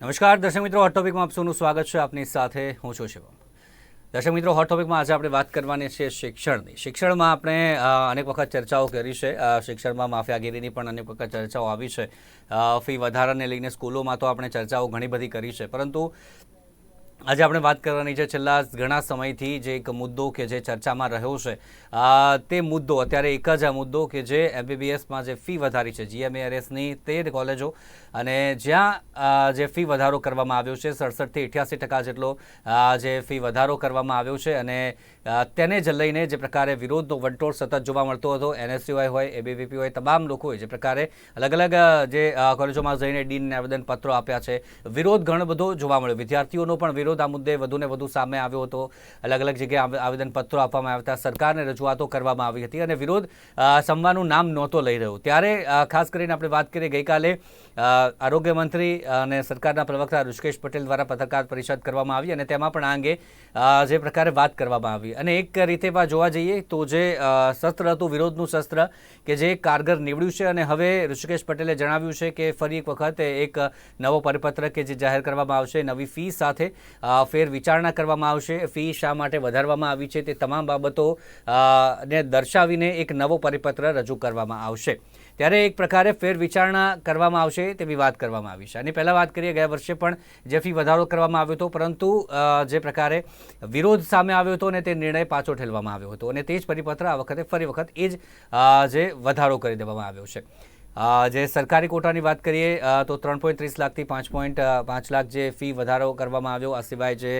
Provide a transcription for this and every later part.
નમસ્કાર, દર્શક મિત્રો હોટ ટોપિકમાં આપ સૌનું સ્વાગત છે. આપની સાથે હું છું શિવમ. દર્શક મિત્રો હોટ ટોપિકમાં આજે આપણે વાત કરવાની છે શિક્ષણની. શિક્ષણમાં આપણે અનેક વખત ચર્ચાઓ કરી છે. શિક્ષણમાં માફિયાગીરીની પણ અનેક વખત ચર્ચાઓ આવી છે. ફી વધારાને લઈને સ્કૂલોમાં તો આપણે ચર્ચાઓ ઘણી બધી કરી છે. પરંતુ આજે આપણે વાત કરવાની છે છેલ્લા ઘણા સમયથી જે એક મુદ્દો કે જે ચર્ચામાં રહ્યો છે તે મુદ્દો અત્યારે એક જ આ મુદ્દો કે જે એમબીબીએસમાં જે ફી વધારી છે જીએમએઆરએસની તેર કોલેજો અને જ્યાં જે ફી વધારો કરવામાં આવ્યો છે, સડસઠથી અઠ્યાસી ટકા જેટલો જે ફી વધારો કરવામાં આવ્યો છે અને તેને જ લઈને જે પ્રકારે વિરોધનો વંટોળ સતત જોવા મળતો હતો એનએસયુઆઈ હોય એબીવીપી હોય, તમામ લોકોએ જે પ્રકારે અલગ અલગ જે કોલેજોમાં જઈને ડીનને આવેદનપત્રો આપ્યા છે, વિરોધ ઘણો બધો જોવા મળ્યો. વિદ્યાર્થીઓનો પણ વિરોધ આ મુદ્દે વધુને વધુ સામે આવ્યો હતો. અલગ અલગ જગ્યાએ આવે- આવેદનપત્રો આપવામાં આવ્યા હતા. સરકારને રજૂઆતો કરવામાં આવી હતી અને વિરોધ સંવાનું નામ નહોતો લઈ રહ્યો. ત્યારે ખાસ કરીને આપણે વાત કરીએ ગઈકાલે આરોગ્ય મંત્રી અને સરકારના પ્રવક્તા ઋષિકેશ પટેલ દ્વારા પત્રકાર પરિષદ કરવામાં આવી અને તેમાં પણ આ અંગે જે પ્રકારે વાત કરવામાં આવી. અને એક રીતે પણ જોવા જઈએ તો જે શસ્ત્ર હતું, વિરોધનું શસ્ત્ર કે જે કારગર નીવડ્યું છે અને હવે ઋષિકેશ પટેલે જણાવ્યું છે કે ફરી એક વખત એક નવો પરિપત્ર કે જે જાહેર કરવામાં આવશે, નવી ફી સાથે ફેર વિચારણા કરવામાં આવશે. ફી શા માટે વધારવામાં આવી છે તે તમામ બાબતો ને દર્શાવીને એક નવો પરિપત્ર રજૂ કરવામાં આવશે. ત્યારે એક પ્રકારે ફેર વિચારણા કરવામાં આવશે તેવી વાત કરવામાં આવી છે. અને પહેલાં વાત કરીએ, ગયા વર્ષે પણ જે ફી વધારો કરવામાં આવ્યો હતો, પરંતુ જે પ્રકારે વિરોધ સામે આવ્યો હતો અને તે નિર્ણય પાછો ઠેલવામાં આવ્યો હતો. અને તે જ પરિપત્ર આ વખતે ફરી વખત એ જ જે વધારો કરી દેવામાં આવ્યો છે. જે સરકારી કોટાની વાત કરીએ તો ત્રણ પોઈન્ટ ત્રીસ લાખથી પાંચ પોઈન્ટ પાંચ લાખ જે ફી વધારો કરવામાં આવ્યો, આ સિવાય જે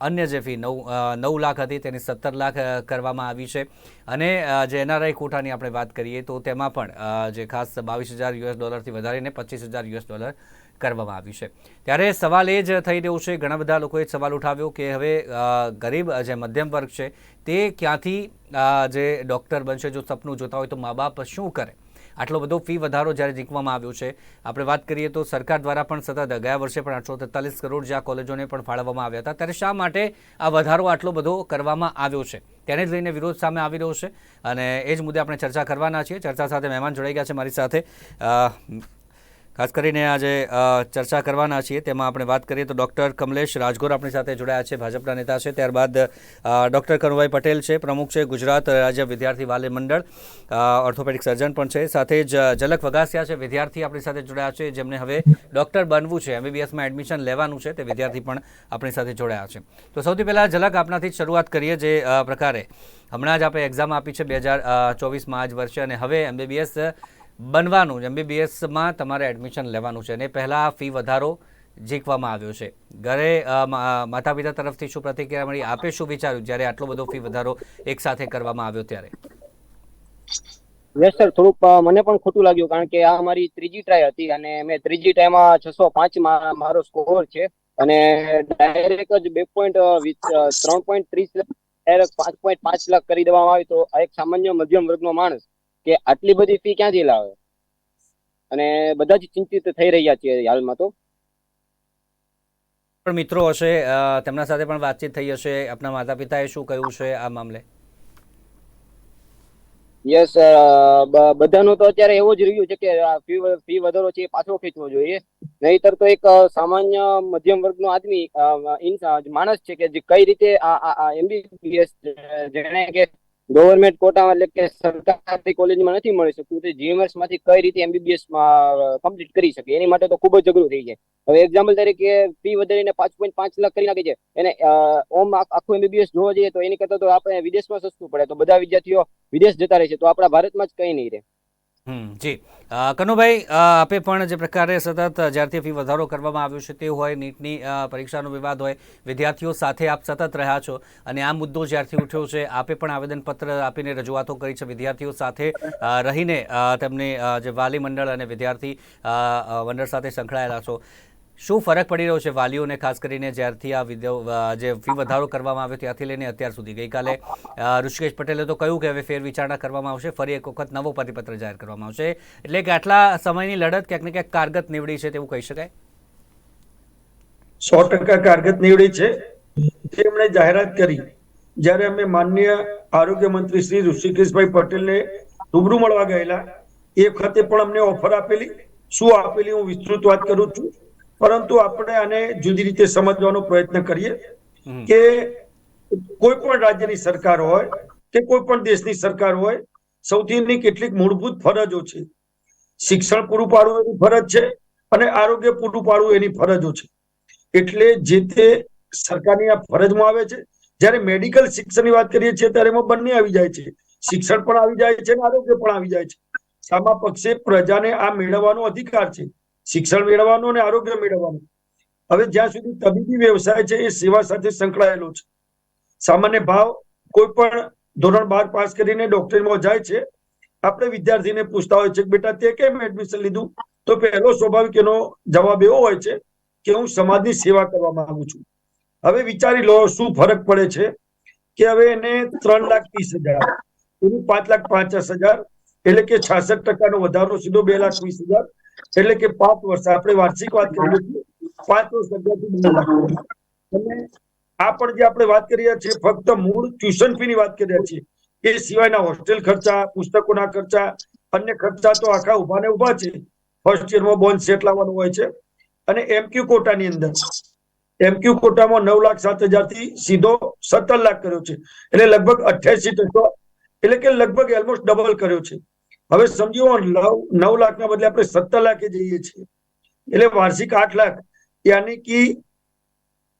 અન્ય જે ફી નવ નવ લાખ હતી તેની સત્તર લાખ કરવામાં આવી છે. અને જે એનઆરઆઈ કોટાની આપણે વાત કરીએ, તો તેમાં પણ જે ખાસ બાવીસ હજાર યુએસ ડોલરથી વધારીને પચીસ હજાર યુએસ ડોલર કરવામાં આવી છે. ત્યારે સવાલ એ જ થઈ રહ્યો છે, ઘણા બધા લોકોએ સવાલ ઉઠાવ્યો કે હવે ગરીબ જે મધ્યમ વર્ગ છે, તે ક્યાંથી જે ડૉક્ટર બનશે, જો સપનું જોતા હોય તો મા બાપ શું કરે? આટલો બધો ફી વધારો જ્યારે જીકવામાં આવ્યો છે, આપણે વાત કરીએ તો સરકાર દ્વારા પણ સતત, ગયા વર્ષે પણ આઠસો તેતાલીસ કરોડ જે આ કોલેજોને પણ ફાળવવામાં આવ્યા હતા, ત્યારે શા માટે આ વધારો આટલો બધો કરવામાં આવ્યો છે? તેને જ લઈને વિરોધ સામે આવી રહ્યો છે અને એ જ મુદ્દે આપણે ચર્ચા કરવાના છીએ. ચર્ચા સાથે મહેમાન જોડાઈ ગયા છે મારી સાથે. ખાસ કરીને આજે ચર્ચા કરવાના છીએ. તેમાં આપણે વાત કરીએ તો ડૉક્ટર કમલેશ રાજગોર આપણી સાથે જોડાયા છે, ભાજપના નેતા છે. ત્યારબાદ ડૉક્ટર કનુભાઈ પટેલ છે, પ્રમુખ છે ગુજરાત રાજ્ય વિદ્યાર્થી વાલે મંડળ. ઓર્થોપેડિક સર્જન પણ છે. સાથે જ, ઝલક વગાસિયા છે, વિદ્યાર્થી આપણી સાથે જોડાયા છે, જેમને હવે ડૉક્ટર બનવું છે એમબીબીએસમાં એડમિશન લેવાનું છે. તે વિદ્યાર્થી પણ આપણી સાથે જોડાયા છે. તો સૌથી પહેલાં ઝલક આપનાથી જ શરૂઆત કરીએ જે પ્રકારે. હમણાં જ આપણે એક્ઝામ આપી છે, બે હજાર ચોવીસમાં આજ વર્ષે. અને હવે એમબીબીએસ બનવાનું છે. એમબીબીએસમાં તમારે એડમિશન લેવાનું છે અને પહેલાં ફી વધારો ઝીકવામાં આવ્યો છે. ઘરે માતા પિતા તરફથી શું પ્રતિક્રિયા મળી? આપે શું વિચાર્યું જ્યારે આટલો બધો ફી વધારો એકસાથે કરવામાં આવ્યો ત્યારે? યસ સર થોડુંક મને પણ ખોટું લાગ્યું કારણ કે આ મારી ત્રીજી ટ્રાય હતી અને મેં ત્રીજી ટ્રાયમાં છસો પાંચ મારો સ્કોર છે અને ડાયરેક્ટ જ બે પોઈન્ટ ત્રણ પોઈન્ટ ત્રીસ પાંચ પોઈન્ટ પાંચ લાખ કરી દેવામાં આવી. તો આ એક સામાન્ય મધ્યમ વર્ગનો માણસ કે આટલી બધી ફી ક્યાંથી લાવે? અને બધા જ ચિંતિત થઈ રહ્યા છે હાલમાં તો. પણ મિત્રો હશે તેમના સાથે પણ વાતચીત થઈ હશે. આપના માતા પિતાએ શું કહ્યું છે આ મામલે? યસ બધાનું તો અત્યારે એવું જ રહ્યું છે કે ફી ફી વધારો છે પાછો ખેંચવો જોઈએ. નહીતર તો એક સામાન્ય મધ્યમ વર્ગનો આદમી માણસ છે કે જે કઈ રીતે આ એમબીબીએસ જેણે કે ગવર્મેન્ટ કોટામાં એટલે કે સરકારી કોલેજમાં નથી મળી શકતું. તે જીએમએસમાંથી કઈ રીતે એમબીબીએસ કમ્પ્લીટ કરી શકે? એની માટે તો ખૂબ જ અઘરું થઈ જાય. હવે એક્ઝામ્પલ તરીકે ફી વધારીને પાંચ પોઈન્ટ પાંચ લાખ કરી નાખે છે. એને ઓમ આખું એમબીબીએસ જોવા જઈએ તો એની કરતા તો આપણે વિદેશમાં સસ્તું પડે. તો બધા વિદ્યાર્થીઓ વિદેશ જતા રહે છે. તો આપણા ભારતમાં જ કઈ નહીં રહે. જી. કનુભાઈ આપે પણ જે પ્રકારે સતત જ્યારથી ફી વધારો કરવામાં આવ્યો છે તે હોય, નીટની પરીક્ષાનો વિવાદ હોય, વિદ્યાર્થીઓ સાથે આપ સતત રહ્યા છો અને આ મુદ્દો જ્યારથી ઉઠ્યો છે, આપે પણ આવેદનપત્ર આપીને રજૂઆતો કરી છે. વિદ્યાર્થીઓ સાથે રહીને તેમને જે વાલી મંડળ અને વિદ્યાર્થી મંડળ સાથે સંકળાયેલા છો. શું ફરક પડી રહ્યો છે વાલીઓને, ખાસ કરીને જ્યારથી આ જે ફી વધારો કરવામાં આવ્યો ત્યાંથી લઈને અત્યાર સુધી? ગઈકાલે ઋષિકેશ પટેલે તો કહ્યું કે હવે ફેર વિચારણા કરવામાં આવશે, ફરી એક વખત નવો પરિપત્ર જાહેર કરવામાં આવશે. એટલે કે આટલા સમયની લડત ક્યાંક ને ક્યાંક કારગત નીવડી છે તેવું કહી શકાય? સો ટકા કારગત નીવડી છે. તેમણે જાહેરાત કરી, જ્યારે અમે માનનીય આરોગ્ય મંત્રી શ્રી ઋષિકેશભાઈ પટેલને રૂબરૂ મળવા ગયેલા, એ વખતે પણ અમને ઓફર આપેલી, શું આપેલી હું વિસ્તૃત વાત કરું છું. પરંતુ આપણે આને જુદી રીતે સમજવાનો પ્રયત્ન કરીએ કે કોઈ પણ રાજ્યની સરકાર હોય કે કોઈ પણ દેશની સરકાર હોય સૌથી કેટલીક મૂળભૂત ફરજો છે. શિક્ષણ પૂરું પાડવું એની ફરજ છે અને આરોગ્ય પૂરું પાડવું એની ફરજો છે. એટલે જે તે સરકારની આ ફરજમાં આવે છે જ્યારે મેડિકલ શિક્ષણની વાત કરીએ છીએ ત્યારે એમાં બંને આવી જાય છે. શિક્ષણ પણ આવી જાય છે અને આરોગ્ય પણ આવી જાય છે. સામા પક્ષે પ્રજાને આ મેળવવાનો અધિકાર છે. શિક્ષણ મેળવવાનું અને આરોગ્ય મેળવવાનું. હવે જ્યાં સુધી તબીબી વ્યવસાય છે, એ સેવા સાથે સંકળાયેલો છે. સામાન્ય ભાવ કોઈ પણ ધોરણ બાર પાસ કરીને ડોક્ટરીમાં જાય છે. આપણે વિદ્યાર્થીને પૂછતા હોય છે કે, બેટા, તે કેમ એડમિશન લીધું? તો પહેલો સ્વાભાવિક એનો જવાબ એવો હોય છે કે, હું સમાજની સેવા કરવા માંગુ છું. હવે વિચારી લો, શું ફરક પડે છે કે હવે એને ત્રણ લાખ ત્રીસ હજાર, એની પાંચ લાખ પાંચ હજાર, એટલે કે છાસઠ ટકાનો વધારો સીધો બે લાખ વીસ હજાર એટલે કે પાંચ વર્ષ, આપણે વાર્ષિક વાત કરીએ છીએ પાંચ વર્ષ અને આ પણ જે આપણે વાત કરી રહ્યા છીએ, ફક્ત મૂળ ટ્યુશન ફી ની વાત કરી રહ્યા છીએ, એ સિવાયના હોસ્ટેલ ખર્ચા, પુસ્તકોના ખર્ચા, અન્ય ખર્ચા તો આખા ઊભા ને ઊભા છે. ફર્સ્ટ યરમાં બોન્ડ સેટ લાવવાનું હોય છે. અને એમક્યુ કોટાની અંદર એમક્યુ કોટામાં નવ લાખ સાત હજારથી સીધો સત્તર લાખ કર્યો છે. એટલે લગભગ અઠ્યાસી ટકા, એટલે કે લગભગ ઓલમોસ્ટ ડબલ કર્યો છે. હવે સમજો, નવ લાખના બદલે આપણે સત્તર લાખે જઈએ છીએ. એટલે વાર્ષિક આઠ લાખ, યાની કે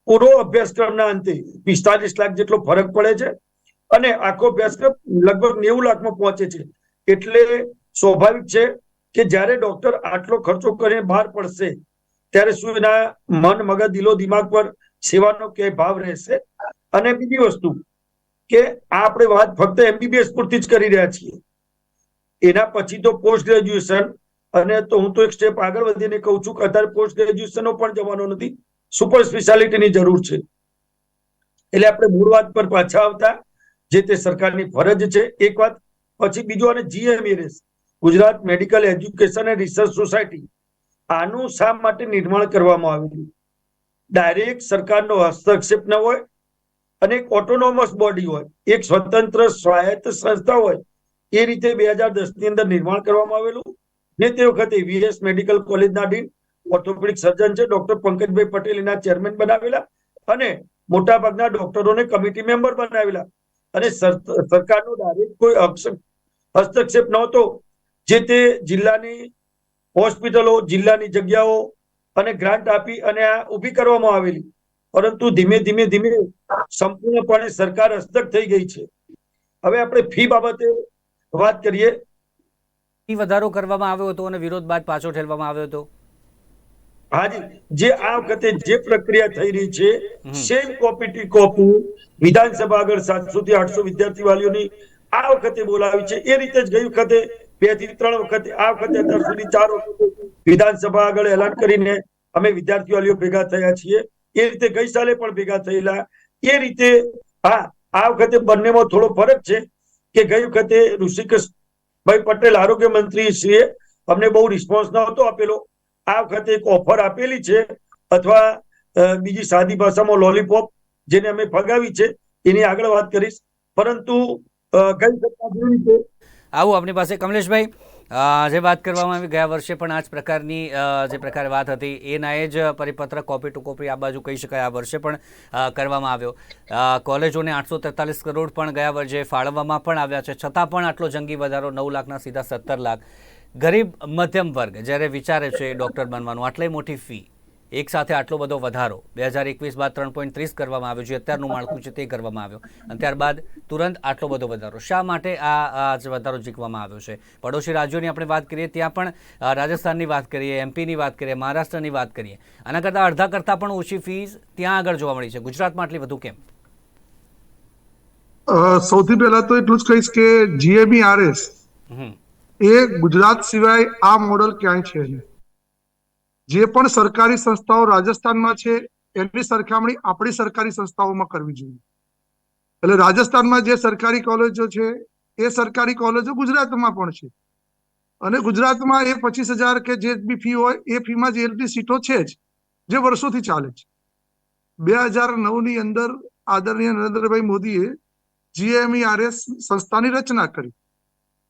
પૂરો અભ્યાસક્રમના અંતે પિસ્તાલીસ લાખ જેટલો ફરક પડે છે અને આખો અભ્યાસક્રમ લગભગ નેવું લાખમાં પહોંચે છે. એટલે સ્વાભાવિક છે કે જ્યારે ડોક્ટર આટલો ખર્ચો કરીને બહાર પડશે, ત્યારે શું એના મન, મગજ, દિલો, દિમાગ પર સેવાનો કે ભાવ રહેશે? અને બીજી વસ્તુ કે આપણે વાત ફક્ત એમબીબીએસ પૂરતી જ કરી રહ્યા છીએ. એના પછી તો પોસ્ટ ગ્રેજ્યુએશન અને તો હું તો એક સ્ટેપ આગળ વધીને કહું છું કે અત્યારે પોસ્ટ ગ્રેજ્યુએશનનો પણ જવાનો નથી સુપર સ્પેશિયાલિટીની જરૂર છે. એટલે આપણે મૂળ વાત પર પાછા આવતા, જે તે સરકારની ફરજ છે, એક વાત. પછી બીજું અને GMERS Gujarat medical education and research society આનું શા માટે નિર્માણ કરવામાં આવેલું ડાયરેક્ટ સરકારનો હસ્તક્ષેપ ન હોય અને એક ઓટોનોમસ બોડી હોય, એક સ્વતંત્ર સ્વાયત્ત સંસ્થા હોય એ રીતે બે હજાર દસની અંદર નિર્માણ કરવામાં આવેલું. ને તે વખતે વીએસ મેડિકલ કોલેજના ડીન, ઓર્થોપેડિક સર્જન છે, ડોક્ટર પંકજભાઈ પટેલ એના ચેરમેન બનાવેલા અને મોટાભાગના ડોક્ટરોને કમિટી મેમ્બર બનાવેલા. અને સરકારનો ડાયરેક્ટ કોઈ હસ્તક્ષેપ નહોતો. જે તે જિલ્લાની હોસ્પિટલો, જિલ્લાની જગ્યાઓ અને ગ્રાન્ટ આપી અને આ ઊભી કરવામાં આવેલી. પરંતુ ધીમે ધીમે ધીમે સંપૂર્ણપણે સરકાર હસ્તક થઈ ગઈ છે. હવે આપણે ફી બાબતે વાત કરીએ. વધારો કરવામાં આવ્યો હતો અને વિરોધ બાદ પાછો ઠેલવામાં આવ્યો હતો. હાજી જે આ વખતે જે પ્રક્રિયા થઈ રહી છે સેમ કોપી ટી કોપી વિધાનસભા આગળ સાતસો થી આઠસો વિદ્યાર્થી વાલીઓની આ વખતે બોલાવી છે. એ રીતે જ ગઈ વખતે બેથી ત્રણ વખતે આ વખતે અત્યાર સુધી ચાર વખતે વિધાનસભા આગળ એલાન કરીને અમે વિદ્યાર્થી વાલીઓ ભેગા થયા છીએ. એ રીતે ગઈ સાલે પણ ભેગા થયેલા. એ રીતે હા આ વખતે બંનેમાં થોડો ફરક છે. કે ગઈ વખતે ઋષિકેશભાઈ પટેલ આરોગ્ય મંત્રી શ્રીએ અમને બહુ રિસ્પોન્સ નહોતો આપેલો. આ વખતે એક ઓફર આપેલી છે અથવા બીજી સાદી ભાષામાં લોલીપોપ જેને અમે ફગાવી છે, એની આગળ વાત કરીશ. પરંતુ ગઈ સત્તા જેવી આવું આપની પાસે કમલેશભાઈ. જે વાત કરવામાં આવી, ગયા વર્ષે પણ આ જ પ્રકારની જે પ્રકારે વાત હતી, એના એ જ પરિપત્ર કોપી ટુ કોપી આ બાજુ કહી શકાય, આ વર્ષે પણ કરવામાં આવ્યો. કોલેજોને આઠસો તેતાલીસ કરોડ પણ ગયા વર્ષે ફાળવવામાં પણ આવ્યા છે. છતાં પણ આટલો જંગી વધારો નવ લાખના સીધા સત્તર લાખ. ગરીબ મધ્યમ વર્ગ, જ્યારે વિચારે છે ડૉક્ટર બનવાનું, આટલી મોટી ફી એક સાથે આટલો બધો વધારો બે હજાર એકવીસ બાદ ત્રણ પોઈન્ટ ત્રીસ કરવામાં આવ્યો જે અત્યારનું માળખું છે તે કરવામાં આવ્યો. અને ત્યારબાદ તુરંત આટલો બધો વધારો. શા માટે આ જે વધારો જીકવામાં આવ્યો છે? પડોશી રાજ્યોની આપણે વાત કરીએ ત્યાં પણ રાજસ્થાનની વાત કરીએ એમપીની વાત કરીએ મહારાષ્ટ્રની વાત કરીએ. આના કરતાં અડધા કરતાં પણ ઓછી ફીસ ત્યાં આગળ જોવા મળી છે. ગુજરાતમાં આટલી વધુ કેમ? સૌથી પહેલા તો એટલું જ કહીશ કે જીએબી હમ. એ ગુજરાત સિવાય આ મોડલ ક્યાંય છે નહીં. જે પણ સરકારી સંસ્થાઓ રાજસ્થાનમાં છે, એની સરખામણી આપણી સરકારી સંસ્થાઓમાં કરવી જોઈએ. એટલે રાજસ્થાનમાં જે સરકારી કોલેજો છે, એ સરકારી કોલેજો ગુજરાતમાં પણ છે. અને ગુજરાતમાં એ પચીસ હજાર કે જે બી ફી હોય, એ ફીમાં જે એલટી સીટો છે જ, જે વર્ષોથી ચાલે છે. બે હજાર નવની અંદર આદરણીય નરેન્દ્રભાઈ મોદીએ જીએમઈઆરએસ સંસ્થાની રચના કરી.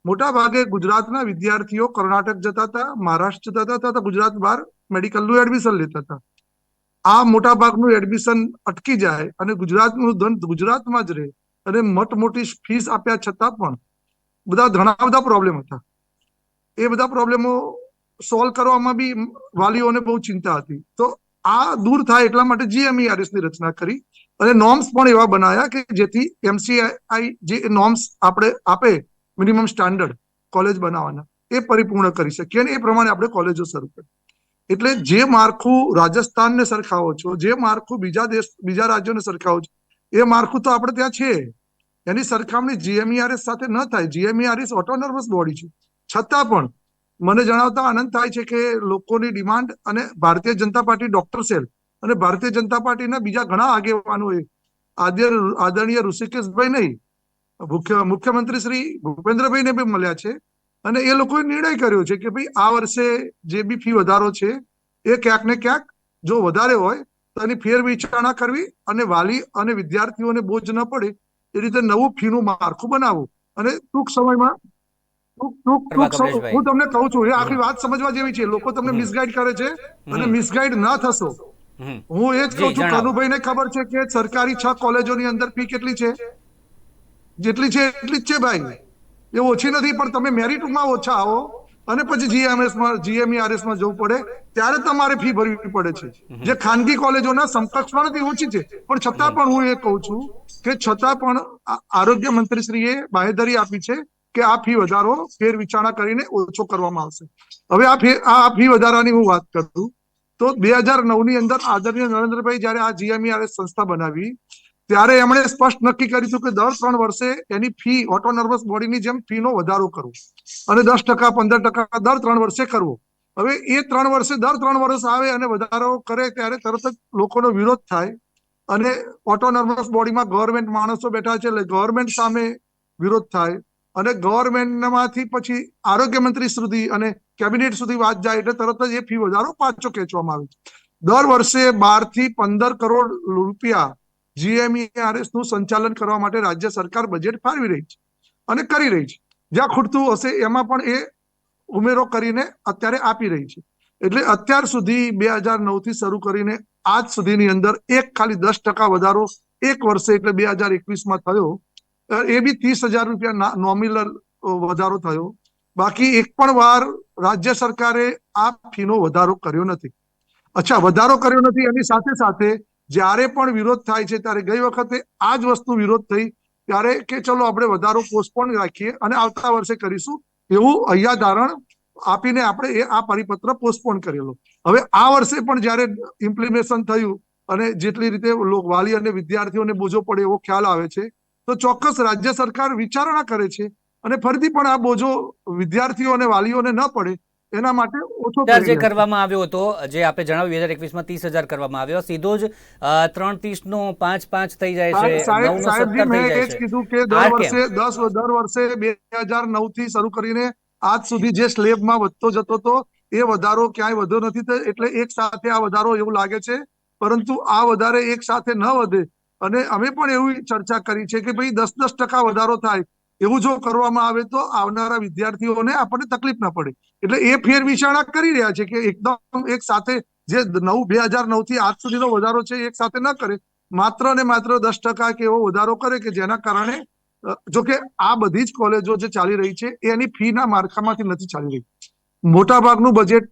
મોટા ભાગે ગુજરાતના વિદ્યાર્થીઓ કર્ણાટક જતા હતા, મહારાષ્ટ્ર જતા હતા ગુજરાત બહાર મેડિકલનું એડમિશન લેતા હતા. આ મોટા ભાગનું એડમિશન અટકી જાય અને ગુજરાતનું ધન ગુજરાતમાં જ રહે અને મોટ મોટી ફીસ આપ્યા છતાં પણ બધા ઘણા બધા પ્રોબ્લેમ હતા. એ બધા પ્રોબ્લેમો સોલ્વ કરવામાં બી વાલીઓને બહુ ચિંતા હતી. તો આ દૂર થાય એટલા માટે જીએમઈઆરએસની રચના કરી અને નોર્મ્સ પણ એવા બનાવ્યા કે જેથી એમસીઆઈ જે નોર્મ્સ આપણે આપે મિનિમમ સ્ટાન્ડર્ડ કોલેજ બનાવવાના, એ પરિપૂર્ણ કરી શકીએ અને એ પ્રમાણે આપણે કોલેજો શરૂ કરી. એટલે જે માળખું રાજસ્થાનને સરખાવો છો, જે માળખું બીજા દેશ, બીજા રાજ્યોને સરખાવો છો, એ માળખું તો આપણે ત્યાં છે. એની સરખામણી જીએમઈઆરએસ સાથે ન થાય. જીએમઈઆરએસ ઓટોનોમસ બોડી છે. છતાં પણ મને જણાવતા આનંદ થાય છે કે લોકોની ડિમાન્ડ અને Bharatiya Janata party doctor cell અને ભારતીય જનતા પાર્ટીના બીજા ઘણા આગેવાનોએ આદ્ય, આદરણીય ઋષિકેશભાઈ નહીં, મુખ્ય, મુખ્યમંત્રી શ્રી ભૂપેન્દ્રભાઈને બી મળ્યા છે. અને એ લોકોએ નિર્ણય કર્યો છે કે ભાઈ આ વર્ષે જે બી ફી વધારો છે એ ક્યાંક ને ક્યાંક જો વધારે હોય તો એની ફેર વિચારણા કરવી અને વાલી અને વિદ્યાર્થીઓને બોજ ન પડે એ રીતે નવું ફીનું માળખું બનાવવું. અને ટૂંક સમયમાં. હું તમને કહું છું એ આખી વાત સમજવા જેવી છે. લોકો તમને. મિસગાઈડ કરે છે અને. મિસગાઈડ ના થશો. હું એ જ કહું છું કનુભાઈ ને ખબર છે કે સરકારી છ કોલેજોની અંદર ફી કેટલી છે? જેટલી છે એટલી જ છે ભાઈ. એ ઓછી નથી પણ તમે મેરિટમાં ઓછા આવો અને પછી જીએમએસમાં જીએમઈઆરએસમાં જવું પડે ત્યારે તમારે ફી ભરવી પડે છે. જે ખાનગી કોલેજોના સમકક્ષમાં નથી ઓછી છે. પણ છતાં પણ હું એ કહું છું કે છતાં પણ આરોગ્ય મંત્રીશ્રીએ બાહેધરી આપી છે કે આ ફી વધારો ફેર વિચારણા કરીને ઓછો કરવામાં આવશે. હવે આ ફી આ ફી વધારાની હું વાત કરું તો બે હજાર નવની અંદર આદરણીય નરેન્દ્રભાઈ જયારે આ જીએમઈઆરએસ સંસ્થા બનાવી ત્યારે એમણે સ્પષ્ટ નક્કી કર્યું કે દર ત્રણ વર્ષે એની ફી ઓટોનર્મસ બોડીની જેમ ફીનો વધારો કરવો. અને દસ ટકા, પંદર ટકા દર ત્રણ વર્ષે કરવો. હવે એ ત્રણ વર્ષે, દર ત્રણ વર્ષ આવે અને વધારો કરે ત્યારે તરત જ લોકોનો વિરોધ થાય અને ઓટોનર્મસ બોડીમાં ગવર્મેન્ટ માણસો બેઠા છે એટલે ગવર્મેન્ટ સામે વિરોધ થાય અને ગવર્મેન્ટમાંથી પછી આરોગ્ય મંત્રી સુધી અને કેબિનેટ સુધી વાત જાય એટલે તરત જ એ ફી વધારો પાછો ખેંચવામાં આવે દર વર્ષે બારથી પંદર કરોડ રૂપિયા જીએમઈઆરએસનું સંચાલન કરવા માટે રાજ્ય સરકાર બજેટ ફાળવી રહી છે અને કરી રહી છે. જ્યાં ખૂટતું હશે એમાં પણ એ ઉમેરો કરીને અત્યારે આપી રહી છે. એટલે અત્યાર સુધી બે હજાર નવથી શરૂ કરીને આજ સુધીની અંદર એક ખાલી દસ ટકા વધારો એક વર્ષે એટલે બે હજાર એકવીસમાં થયો. એ બી ત્રીસ હજાર રૂપિયા નોમિનલ વધારો થયો. બાકી એક પણ વાર રાજ્ય સરકારે આ ફીનો વધારો કર્યો નથી. અચ્છા, વધારો કર્યો નથી, એની સાથે સાથે જ્યારે પણ વિરોધ થાય છે, ત્યારે ગઈ વખતે આ જ વસ્તુ વિરોધ થઈ, ત્યારે કે ચલો આપણે વધારો પોસ્ટપોન રાખીએ અને આવતા વર્ષે કરીશું એવું અહીંયા ધારણ આપીને આપણે એ આ પરિપત્ર પોસ્ટપોન કરેલો. હવે આ વર્ષે પણ જ્યારે ઇમ્પ્લિમેશન થયું અને જેટલી રીતે વાલી અને વિદ્યાર્થીઓને બોજો પડે એવો ખ્યાલ આવે છે, તો ચોક્કસ રાજ્ય સરકાર વિચારણા કરે છે અને ફરીથી પણ આ બોજો વિદ્યાર્થીઓ અને વાલીઓને ન પડે એના માટે ઓછો જે કરવામાં આવ્યો હતો જે આપે જણાવ્યું બે હજાર એકવીસમાં ત્રીસ હજાર કરવામાં આવ્યો. સીધો જ ત્રણ ત્રીસ નો પાંચ પાંચ થઈ જાય છે સાહેબ નવ નો સાહેબજી મેં એ જ કીધું કે દર વર્ષે દસ દર વર્ષે બે હજાર નવથી શરૂ કરીને આજ સુધી જે સ્લેબમાં વધતો જતો હતો એ વધારો ક્યાંય વધ્યો નથી એટલે એક સાથે આ વધારો એવું લાગે છે. પરંતુ આ વધારે એક સાથે ન વધે. અને અમે પણ એવી ચર્ચા કરી છે કે ભાઈ દસ દસ ટકા વધારો થાય એવું જો કરવામાં આવે તો આવનારા વિદ્યાર્થીઓને આપણને તકલીફ ના પડે. એટલે એ ફેર કરી રહ્યા છે કે એકદમ એક સાથે જે નવ બે હજાર નવથી આજ સુધીનો વધારો છે એક સાથે ન કરે. માત્ર ને માત્ર દસ ટકા કે એવો વધારો કરે કે જેના કારણે જો કે આ બધી જ કોલેજો જે ચાલી રહી છે એ એની ફીના માળખામાંથી નથી ચાલી રહી. મોટા ભાગનું બજેટ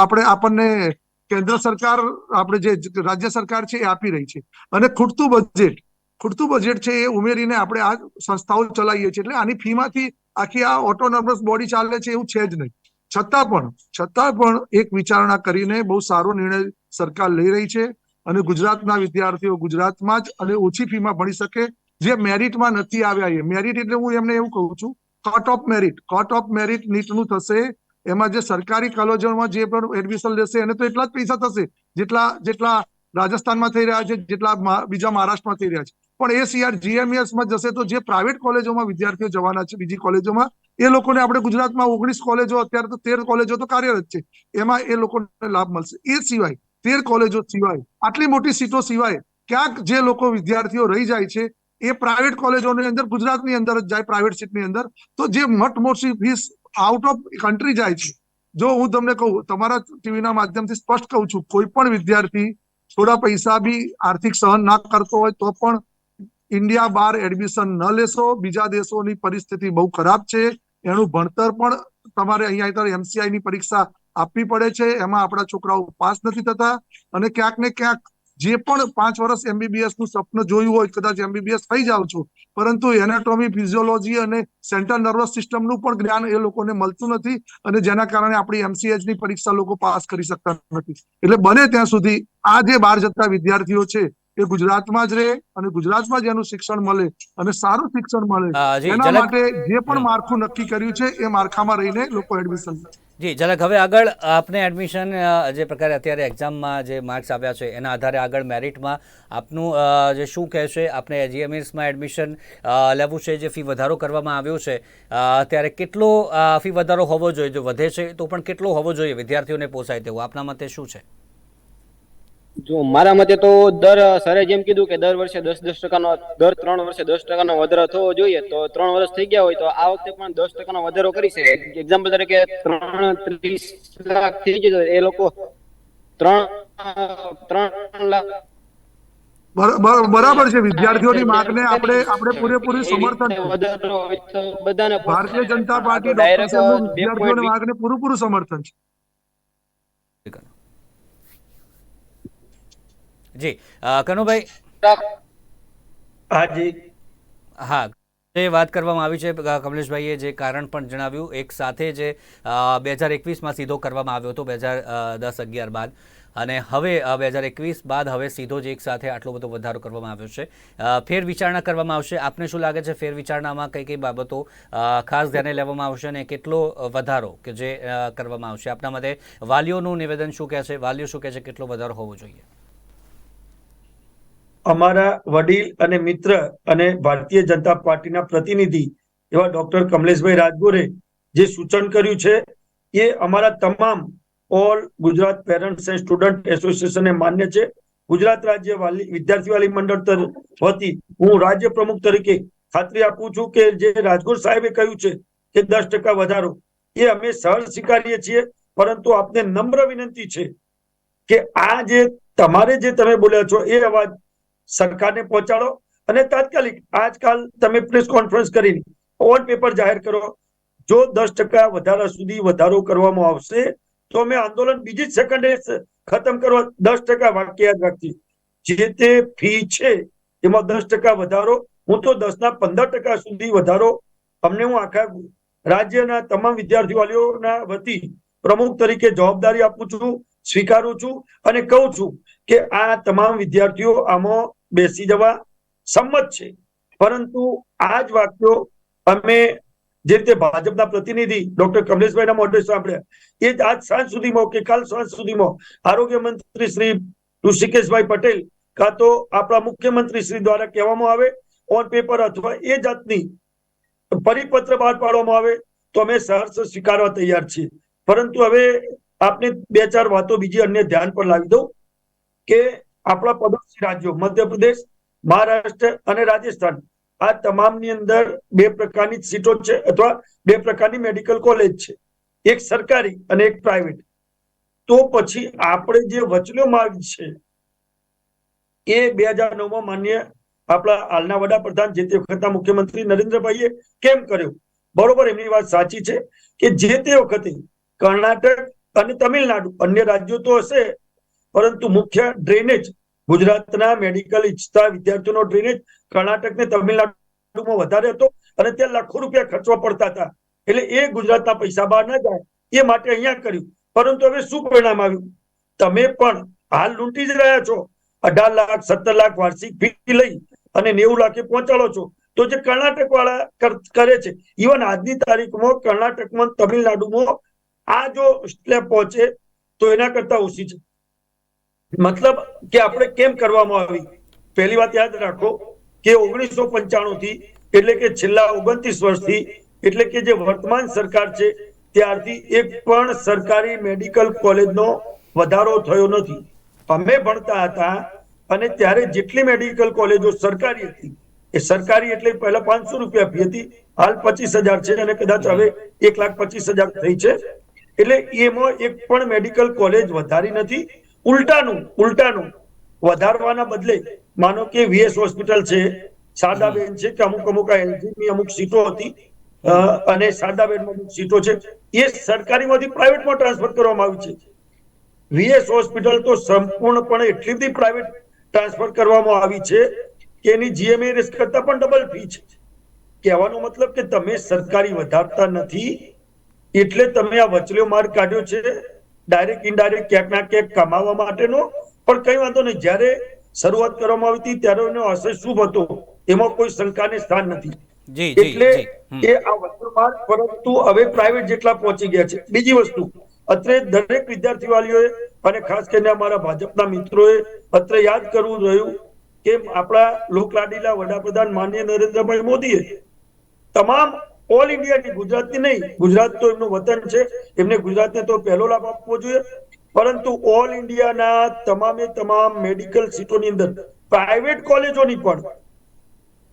આપણે આપણને કેન્દ્ર સરકાર, આપણે જે રાજ્ય સરકાર છે એ આપી રહી છે. અને ખૂટતું બજેટ ખૂટતું બજેટ છે એ ઉમેરીને આપણે આ સંસ્થાઓ ચલાવીએ છીએ. એટલે આની ફીમાંથી આખી આ ઓટોનોમસ બોડી ચાલે છે એવું છે જ નહીં. છતાં પણ છતાં પણ એક વિચારણા કરીને બહુ સારો નિર્ણય સરકાર લઈ રહી છે અને ગુજરાતના વિદ્યાર્થીઓ ગુજરાતમાં જ અને ઓછી ફીમાં ભણી શકે. જે મેરિટમાં નથી આવ્યા એ મેરિટ એટલે હું એમને એવું કહું છું cut off merit cut off merit નીટનું થશે. એમાં જે સરકારી કોલેજોમાં જે પણ એડમિશન લેશે એને તો એટલા જ પૈસા થશે જેટલા જેટલા રાજસ્થાનમાં થઈ રહ્યા છે, જેટલા બીજા મહારાષ્ટ્રમાં થઈ રહ્યા છે. પણ એ સીઆર GMS માં જશે તો જે પ્રાઇવેટ કોલેજોમાં વિદ્યાર્થીઓ જવાના છે, બીજી કોલેજોમાં એ લોકોને આપણે ગુજરાતમાં ઓગણીસ કોલેજો અત્યારે તો તેર કોલેજો તો કાર્યરત છે. એમાં એ લોકોને લાભ મળશે. એ સિવાય, તેર કોલેજો સિવાય, આટલી મોટી સીટો સિવાય, ક્યાંક જે લોકો વિદ્યાર્થીઓ રહી જાય છે, એ પ્રાઇવેટ કોલેજોની અંદર, ગુજરાતની અંદર જ જાય પ્રાઇવેટ સીટની અંદર, તો જે મટમોટી ફીસ આઉટ ઓફ કન્ટ્રી જાય છે. જો હું તમને કહું, તમારા ટીવીના માધ્યમથી સ્પષ્ટ કહું છું, કોઈ પણ વિદ્યાર્થી થોડા પૈસા બી આર્થિક સહન ના કરતો હોય, તો પણ ઇન્ડિયા બાર એડમિશન ન લેશો. બીજા દેશોની પરિસ્થિતિ બહુ ખરાબ છે. એનું ભણતર પણ તમારે અહીંયા એમસીઆઈ ની પરીક્ષા આપવી પડે છે. એમાં આપણા છોકરાઓ પાસ નથી થતા. અને ક્યાંક ને ક્યાંક જે પણ પાંચ વર્ષ એમબીબીએસનું સ્વપ્ન જોયું હોય, કદાચ એમબીબીએસ થઈ જાવ છો. પરંતુ એનાટોમી, ફિઝિયોલોજી અને સેન્ટ્રલ નર્વસ સિસ્ટમનું પણ જ્ઞાન એ લોકોને મળતું નથી અને જેના કારણે આપણી એમસીએચની પરીક્ષા લોકો પાસ કરી શકતા નથી. એટલે બને ત્યાં સુધી આ જે બહાર જતા વિદ્યાર્થીઓ છે એ ગુજરાતમાં જ રહે અને ગુજરાતમાં જ એનું શિક્ષણ મળે અને સારું શિક્ષણ મળે. એના માટે જે પણ માળખું નક્કી કર્યું છે એ માળખામાં રહીને લોકો એડમિશન જી ઝલક હવે આગળ આપને એડમિશન જે પ્રકારે અત્યારે એક્ઝામમાં જે માર્ક્સ આવ્યા છે એના આધારે આગળ મેરિટમાં આપનું જે શું કહેશે આપને જીએમએસમાં એડમિશન લેવું છે જે ફી વધારો કરવામાં આવ્યો છે ત્યારે કેટલો ફી વધારો હોવો જોઈએ? જો વધે છે તો પણ કેટલો હોવો જોઈએ? વિદ્યાર્થીઓને પોસાય તેવું. આપના મતે શું છે? જો મારા મતે તો દર સરે જેમ કીધું કે દર વર્ષે દસ દસ ટકાનો દર ત્રણ વર્ષે દસ ટકાનો વધારો થવો જોઈએ તો ત્રણ વર્ષ થઈ ગયા હોય તો આ વખતે પણ દસ ટકાનો વધારો કરી છે એક્ઝામ્પલ તરીકે ત્રણ ત્રીસ લાખ થઈ ગયું એ લોકો ત્રણ ત્રણ લાખ બર- બર- બરાબર છે વિદ્યાર્થીઓની માંગને આપણે આપણે પૂરેપૂરી સમર્થન બધાને ભારતીય જનતા પાર્ટી વિદ્યાર્થીઓની માંગને પૂરેપૂરું સમર્થન છે. જી કનુભાઈ? હાજી હા જે વાત કરવામાં આવી છે કમલેશભાઈએ જે કારણ પણ જણાવ્યું એક સાથે જે બે હજાર એકવીસમાં સીધો કરવામાં આવ્યો હતો બે હજાર દસ અગિયાર બાદ. અને હવે બે હજાર એકવીસ બાદ હવે સીધો જ એક સાથે આટલો બધો વધારો કરવામાં આવ્યો છે. ફેર વિચારણા કરવામાં આવશે. આપને શું લાગે છે ફેર વિચારણામાં કઈ કઈ બાબતો ખાસ ધ્યાને લેવામાં આવશે અને કેટલો વધારો કે જે કરવામાં આવશે? આપના મતે વાલીઓનું નિવેદન શું કહે છે? વાલીઓ શું કહે છે કેટલો વધારો હોવો જોઈએ? અમારા વડીલ અને મિત્ર અને ભારતીય જનતા પાર્ટીના પ્રતિનિધિ એવા ડોક્ટર કમલેશભાઈ રાજગોરે જે સૂચન કર્યું છે, એ અમારા તમામ all Gujarat parents and student એસોસિએશનને માન્ય છે. ગુજરાત રાજ્ય વાલી, વિદ્યાર્થી વાલી મંડળ વતી હું રાજ્ય પ્રમુખ તરીકે ખાતરી આપું છું કે જે રાજગોર સાહેબે કહ્યું છે કે દસ ટકા વધારો, એ અમે સહજ સ્વીકારીએ છીએ. પરંતુ આપને નમ્ર વિનંતી છે કે આ જે તમારે જે તમે બોલ્યા છો, એ અવાજ સરકારને પહોંચાડો. અને તાત્કાલિક આજકાલ તમે પ્રેસ કોન્ફરન્સ કરીને ઓન પેપર જાહેર કરો. જો દસ ટકા વધારા સુધી વધારો કરવામાં આવશે, તો અમે આંદોલન બીજી જ સેકન્ડે ખતમ કરવા દસ ટકા વાક્ય યાદ રાખતી જે તે ફી છે, એમાં દસ ટકા વધારો, હું તો દસ ના પંદર ટકા સુધી વધારો. અમને હું આખા રાજ્યના તમામ વિદ્યાર્થી વાલીઓના વતી પ્રમુખ તરીકે જવાબદારી આપું છું, સ્વીકારું છું અને કહું છું કે આ તમામ વિદ્યાર્થીઓ આમાં બેસી જવા સંમત છે. પરંતુ આ જ વાક્યો અમે જે રીતે ભાજપના પ્રતિનિધિ ડોક્ટર કમલેશભાઈના મોઢે સાંભળ્યા, એ જ આજ સાંજ સુધીમાં કે કાલ સાંજ સુધીમાં આરોગ્ય મંત્રી શ્રી ઋષિકેશભાઈ પટેલ કાં તો આપણા મુખ્યમંત્રી શ્રી દ્વારા કહેવામાં આવે ઓન પેપર અથવા એ જાતની પરિપત્ર બહાર પાડવામાં આવે, તો અમે સહર્ષ સ્વીકારવા તૈયાર છીએ. પરંતુ હવે આપને બે ચાર વાતો બીજી અન્ય ધ્યાન પર લાવી દઉં કે આપણા પડોશી રાજ્યો, મધ્યપ્રદેશ, મહારાષ્ટ્ર અને રાજસ્થાન. આ તમામની અંદર બે પ્રકારની સીટો છે અથવા બે પ્રકારની મેડિકલ કોલેજ છે. એક સરકારી અને એક પ્રાઇવેટ. તો પછી આપણે જે વચલો માર્ગ છે, એ બે હજાર નવમાં માન્ય આપણા હાલના વડાપ્રધાન જે તે વખતના મુખ્યમંત્રી નરેન્દ્રભાઈએ કેમ કર્યો? બરોબર, એમની વાત સાચી છે કે જે તે વખતે કર્ણાટક અને તમિલનાડુ અન્ય રાજ્યો તો હશે પરંતુ મુખ્ય ડ્રેનેજ ગુજરાતના મેડિકલ ઈચ્છતા વિદ્યાર્થીઓનો ડ્રેનેજ કર્ણાટક ને તમિલનાડુમાં વધારે હતો અને ત્યાં લાખો રૂપિયા ખર્ચવા પડતા હતા. એટલે એ ગુજરાતના પૈસા બહાર ના જાય એ માટે અહીંયા કર્યું. પરંતુ હવે શું પરિણામ આવ્યું? તમે પણ હાલ લૂંટી જ રહ્યા છો. અઢાર લાખ, સત્તર લાખ વાર્ષિક ફી લઈ અને નેવું લાખે પહોંચાડો છો. તો જે કર્ણાટક વાળા કરે છે ઇવન આજની તારીખમાં કર્ણાટકમાં તમિલનાડુમાં આ જો સ્ટેપ પહોંચે તો એના કરતા ઓછી છે. મતલબ કે આપણે કેમ કરવામાં આવી? પહેલી વાત યાદ રાખો કે ઓગણીસો પંચાણું થી એટલે કે છેલ્લા ઓગણત્રીસ વર્ષથી એટલે કે જે વર્તમાન સરકાર છે ત્યારથી એક પણ સરકારી મેડિકલ કોલેજનો વધારો થયો નથી. અમે ભણતા હતા અને ત્યારે જેટલી મેડિકલ કોલેજો સરકારી હતી, એ સરકારી એટલે પહેલા પાંચસો રૂપિયા ફી હતી, હાલ પચીસ હજાર છે અને કદાચ હવે એક લાખ પચીસ હજાર થઈ છે. એટલે એમાં એક પણ મેડિકલ કોલેજ વધારી નથી. ઉલટાનું ઉલટાનું. વધારવાના બદલે, માનો કે વીએસ હોસ્પિટલ છે શારદાબેન છે, કે અમુક અમુક એલજીની અમુક સીટો હતી અને શારદાબેનમાં અમુક સીટો છે, એ સરકારીમાંથી પ્રાઇવેટમાં ટ્રાન્સફર કરવામાં આવી છે. વીએસ હોસ્પિટલ તો સંપૂર્ણપણે એટલી બધી પ્રાઇવેટ ટ્રાન્સફર કરવામાં આવી છે, કે એની જીએમએ જીએમએસ કરતા પણ ડબલ ફી છે. કહેવાનો મતલબ કે તમે સરકારી વધારતા નથી, એટલે તમે આ વચલ્યો માર્ગ કાઢ્યો છે ડાયરેક્ટ ઇનડાયરેક્ટ ક્યાંક ના ક્યાંક કમાવા માટેનો. પણ કઈ વાંધો નહીં. જ્યારે શરૂઆત કરવામાં આવી હતી ત્યારે એનો અસર શુભ હતો. એમાં કોઈ શંકાને સ્થાન નથી. એટલે એ આ વસ્તુ પરંતુ હવે પ્રાઇવેટ જેટલા પહોંચી ગયા છે. બીજી વસ્તુ અત્રે દરેક વિદ્યાર્થી વાલીઓએ અને ખાસ કરીને અમારા ભાજપના મિત્રોએ અત્રે યાદ કરવું રહ્યું કે આપણા લોકલાડીલા વડાપ્રધાન માનનીય નરેન્દ્રભાઈ મોદીએ તમામ ઓલ ઇન્ડિયાની ગુજરાતની નહીં, ગુજરાત તો એમનું વતન છે, એમને ગુજરાતને તો પહેલો લાભ આપવો જોઈએ. પરંતુ ઓલ ઇન્ડિયાના તમામે તમામ મેડિકલ સીટોની અંદર પ્રાઇવેટ કોલેજોની પણ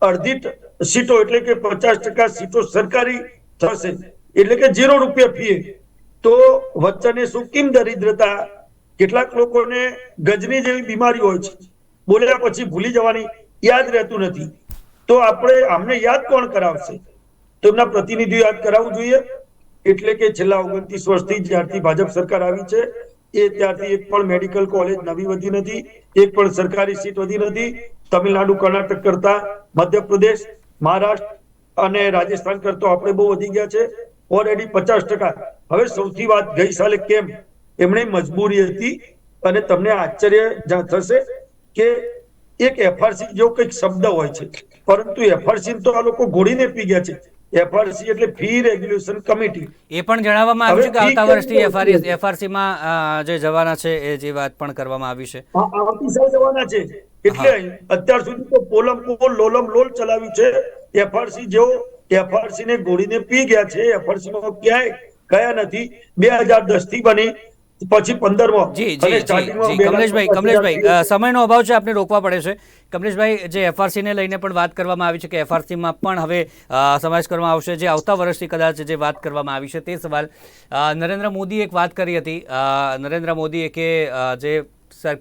અડધી સીટો એટલે કે પચાસ ટકા સીટો સરકારી થશે. એટલે કે ઝીરો રૂપિયા ફી. તો વચ્ચેને શું, કેમ દરિદ્રતા? કેટલાક લોકોને ગજની જેવી બીમારી હોય છે. બોલ્યા પછી ભૂલી જવાની યાદ રહેતું નથી. તો આપણે આમને યાદ કોણ કરાવશે? તો એમના પ્રતિનિધિઓ યાદ કરાવવું જોઈએ. એટલે કે છેલ્લા ઓગણત્રીસ વર્ષથી જ્યારથી ભાજપ સરકાર આવી છે, એ ત્યારથી એક પણ મેડિકલ કોલેજ નવી વધી નથી, એક પણ સરકારી સીટ વધી નથી. તમિલનાડુ, કર્ણાટક કરતા મધ્યપ્રદેશ, મહારાષ્ટ્ર અને રાજસ્થાન કરતા આપણે બહુ વધી ગયા છે. ઓલરેડી પચાસ ટકા. હવે સૌથી વાત ગઈ સાલે કેમ? એમણે મજબૂરી હતી અને તમને આશ્ચર્ય થશે કે એક એફઆરસી જેવો કંઈક શબ્દ હોય છે. પરંતુ એફઆરસી તો આ લોકો ઘોડીને પી ગયા છે. એફઆરસી એટલે ફી રેગ્યુલેશન કમિટી એ પણ જણાવવામાં આવ્યું છે કે આવતા વર્ષથી એફઆરસી માં જે જવાના છે એ જે વાત પણ કરવામાં આવી છે. આવતી સાલ જવાના છે. એટલે અત્યાર સુધી તો પોલમ પોલ લોલમ લોલ ચલાવ્યું છે. એફઆરસી જેવો એફઆરસી ને ગોળીને પી ગયા છે. એફઆરસી માં ક્યાંય ગયા નથી. બે હજાર દસથી બની પછી પંદરમો. જી જી કમલેશભાઈ કમલેશભાઈ સમયનો અભાવ છે આપને રોકવા પડે છે. કમલેશભાઈ જે એફઆરસીને લઈને પણ વાત કરવામાં આવી છે કે એફઆરસીમાં પણ હવે સમાવેશ કરવામાં આવશે. જે આવતા વર્ષથી કદાચ જે વાત કરવામાં આવી છે તે સવાલ. નરેન્દ્ર મોદી એક વાત કરી હતી. નરેન્દ્ર મોદીએ કે જે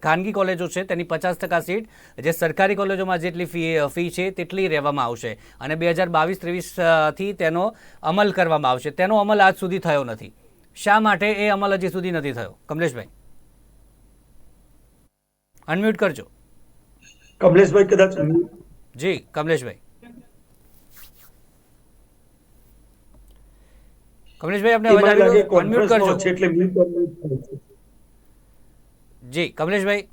ખાનગી કોલેજો છે તેની પચાસ ટકા સીટ જે સરકારી કોલેજોમાં જેટલી ફી ફી છે તેટલી રહેવામાં આવશે. અને બે હજાર બાવીસ ત્રેવીસથી તેનો અમલ કરવામાં આવશે. તેનો અમલ આજ સુધી થયો નથી. શા માટે એ અમલ હજી સુધી નથી થયો? કમલેશભાઈ. અનમ્યુટ કરજો. કમલેશભાઈ કદાચ જી કમલેશભાઈ. કમલેશભાઈ આપણે અવાજ આવી અનમ્યુટ કરજો. એટલે છે. જી કમલેશભાઈ.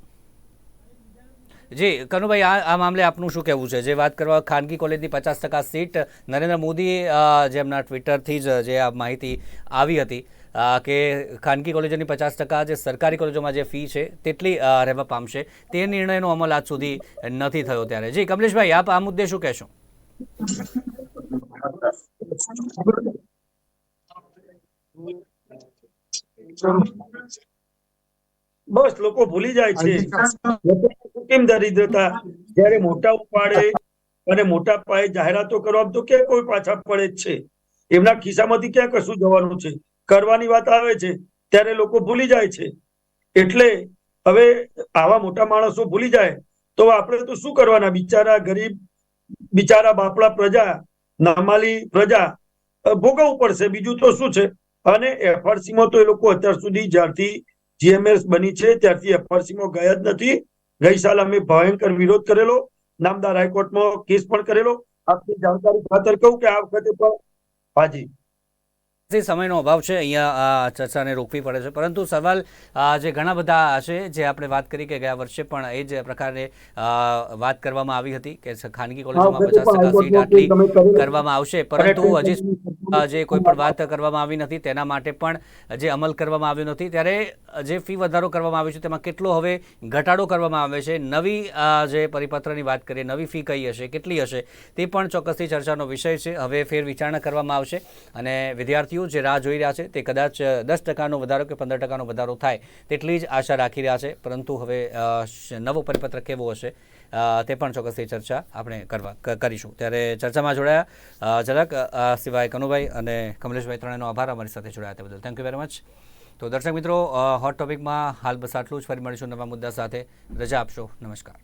જી કનુભાઈ આ આ મામલે આપનું શું કહેવું છે? જે વાત કરવા ખાનગી કોલેજની પચાસ ટકા સીટ નરેન્દ્ર મોદી જે એમના ટ્વિટરથી જ જે આ માહિતી આવી હતી કે ખાનગી કોલેજોની પચાસ ટકા જે સરકારી કોલેજોમાં જે ફી છે, તેટલી રહેવા પામશે. તે નિર્ણયનો અમલ આજ સુધી નથી થયો ત્યારે. જી, કમલેશભાઈ, આપ આ મુદ્દે શું કહેશો? બસ, લોકો ભૂલી જાય છે. કેમ દરિદ્રતા જયારે મોટા ઉપાડે અને મોટા પાયે જાહેરાતો કરવા, તો ક્યાં કોઈ પાછા પડે જ છે? એમના ખિસ્સામાંથી ક્યાં કશું જવાનું છે? કરવાની વાત આવે છે, ત્યારે લોકો ભૂલી જાય છે. એટલે હવે આવા મોટા માણસો ભૂલી જાય, તો આપણે તો શું કરવાના? બિચારા ગરીબ, બિચારા બાપડા પ્રજા, નામાલી પ્રજા ભોગવવું પડશે. બીજું તો શું છે? અને એફઆરસી માં તો એ લોકો અત્યાર સુધી જ્યારથી જીએમએસ બની છે, ત્યારથી એફઆરસી માં ગયા જ નથી. ગઈ સાલ અમે ભયંકર વિરોધ કરેલો, નામદાર હાઈકોર્ટમાં કેસ પણ કરેલો. આપની જાણકારી ખાતર કહું કે આ વખતે પણ હાજી. જે સમયનો અભાવ છે અહીંયા આ ચર્ચાને રોકવી પડે છે. પરંતુ સવાલ આ, જે ઘણા બધા છે જે આપણે વાત કરી કે ગયા વર્ષે પણ એ જ પ્રકારે વાત કરવામાં આવી હતી કે ખાનગી કોલેજોમાં પચાસ ટકા સીટ આટલી કરવામાં આવશે. પરંતુ હજી જે કોઈ પણ વાત કરવામાં આવી નથી, તેના માટે પણ જે અમલ કરવામાં આવ્યો નથી, ત્યારે જે ફી વધારો કરવામાં આવ્યો છે, તેમાં કેટલો હવે ઘટાડો કરવામાં આવે છે, નવી જે પરિપત્રની વાત કરીએ, નવી ફી કઈ હશે, કેટલી હશે, તે પણ ચોક્કસથી ચર્ચાનો વિષય છે. હવે ફેર વિચારણા કરવામાં આવશે અને વિદ્યાર્થીઓ જે રાહ જોઈ રહ્યા છે, તે કદાચ દસ ટકાનો વધારો કે પંદર ટકાનો વધારો થાય, તેટલી જ આશા રાખી રહ્યા છે. પરંતુ હવે નવો પરિપત્ર કેવો હશે તે પણ ચોક્કસથી ચર્ચા આપણે કરવા કરીશું. ત્યારે ચર્ચામાં જોડાયા જરાક સિવાય કનુભાઈ અને કમલેશભાઈ ત્રણેયનો આભાર અમારી સાથે જોડાયા તે બદલ. થેન્ક યુ વેરી મચ તો દર્શક મિત્રો હોટ ટોપિકમાં હાલ બસ આટલું જ. ફરી મળીશું નવા મુદ્દા સાથે. રજા આપશો. નમસ્કાર.